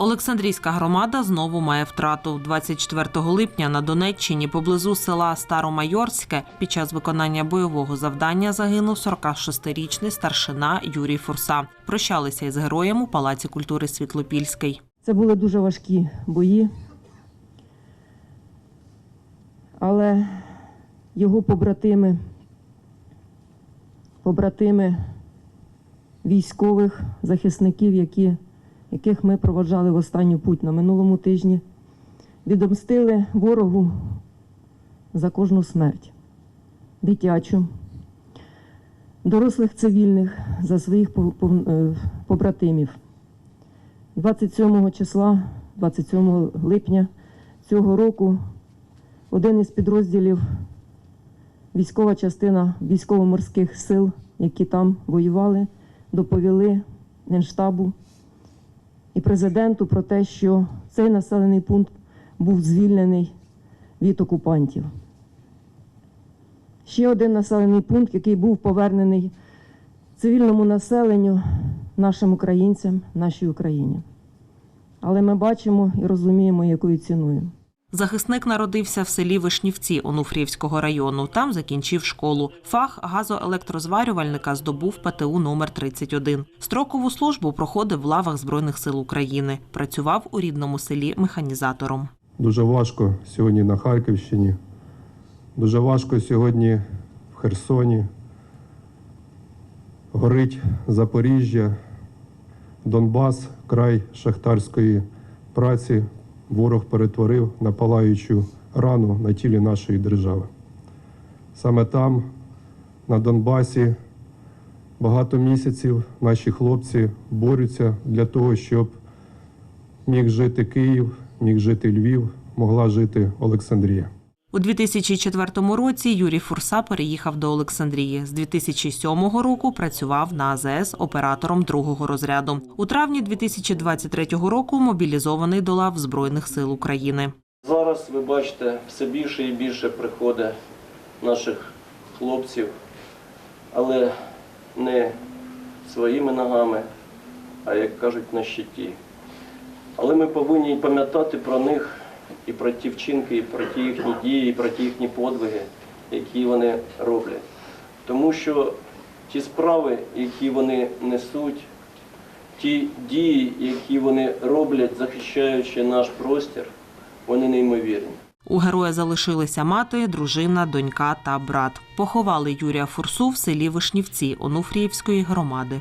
Олександрійська громада знову має втрату. 24 липня на Донеччині поблизу села Старомайорське під час виконання бойового завдання загинув 46-річний старшина Юрій Фурса. Прощалися із героєм у Палаці культури Світлопільський. Це були дуже важкі бої, але його побратими, побратими військових захисників, які, яких ми проводжали в останню путь на минулому тижні, відомстили ворогу за кожну смерть, дитячу, дорослих цивільних за своїх е, побратимів. 27 числа, 27 липня цього року один із підрозділів військова частина військово-морських сил, які там воювали, доповіли Генштабу і президенту про те, що цей населений пункт був звільнений від окупантів. Ще один населений пункт, який був повернений цивільному населенню, нашим українцям, нашій Україні. Але ми бачимо і розуміємо, якою ціною. Захисник народився в селі Вишнівці Онуфріївського району. Там закінчив школу. Фах газоелектрозварювальника здобув ПТУ номер 31 Строкову службу проходив в лавах Збройних сил України. Працював у рідному селі механізатором. Дуже важко сьогодні на Харківщині. Дуже важко сьогодні в Херсоні. Горить Запоріжжя, Донбас, край шахтарської праці. Ворог перетворив на палаючу рану на тілі нашої держави. Саме там, на Донбасі, багато місяців наші хлопці борються для того, щоб міг жити Київ, міг жити Львів, могла жити Олександрія. У 2004 році Юрій Фурса переїхав до Олександрії. З 2007 року працював на АЗС оператором другого розряду. У травні 2023 року мобілізований до лав Збройних сил України. Зараз ви бачите все більше і більше приходить наших хлопців, але не своїми ногами, а як кажуть, на щиті. Але ми повинні пам'ятати про них і про ті вчинки, і про ті їхні дії, і про ті їхні подвиги, які вони роблять. Тому що ті справи, які вони несуть, ті дії, які вони роблять, захищаючи наш простір, вони неймовірні. У героя залишилися мати, дружина, донька та брат. Поховали Юрія Фурсу в селі Вишнівці Онуфріївської громади.